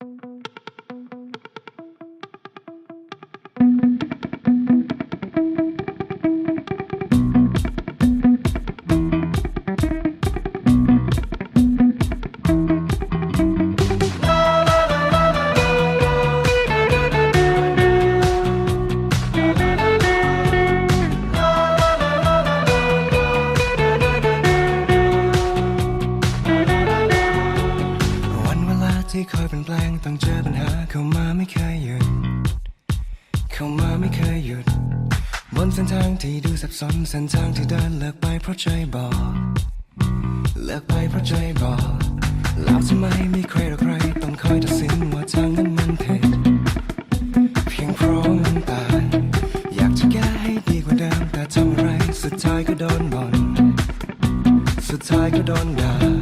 วัน ไม่เคยหยุด เข้ามาไม่เคยหยุด บนเส้นทางที่ดูสับสนเส้นทางที่เดินเลิกไปเพราะใจบอก เลิกไปเพราะใจบอกแล้วทำไมมีใครหรือใครต้องคอยตัดสินว่าทางนั้นมันผิดเพียงเพราะมันต่างอยากจะแก้ให้ดีกว่าเดิมแต่ทำอะไร สุดท้ายก็โดนบ่นสุดท้ายก็โดนด่า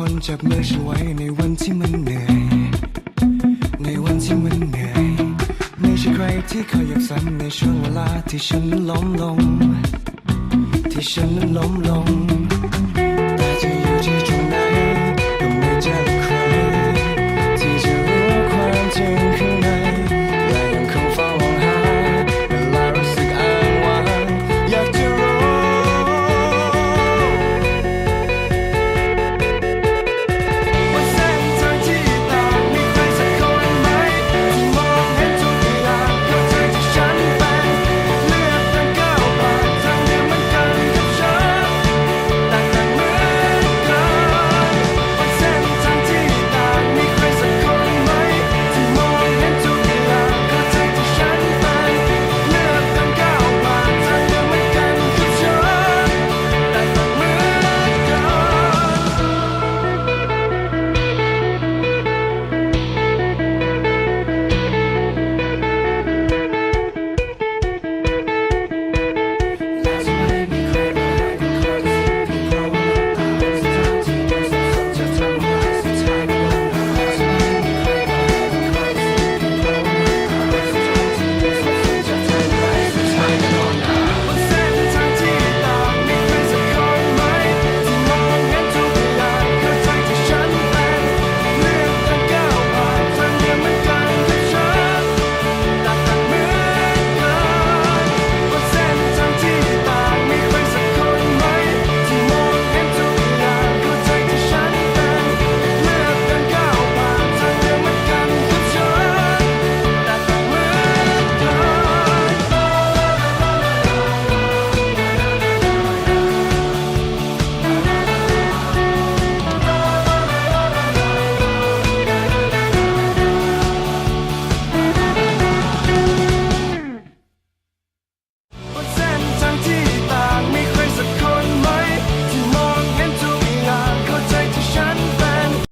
คนจับมือฉันไว้ในวันที่มันเหนื่อย ในวันที่มันเหนื่อย ไม่ใช่ใครที่คอยยับซ้ำในช่วงเวลาที่ฉันนั้นล้มลง ที่ฉันนั้นล้มลง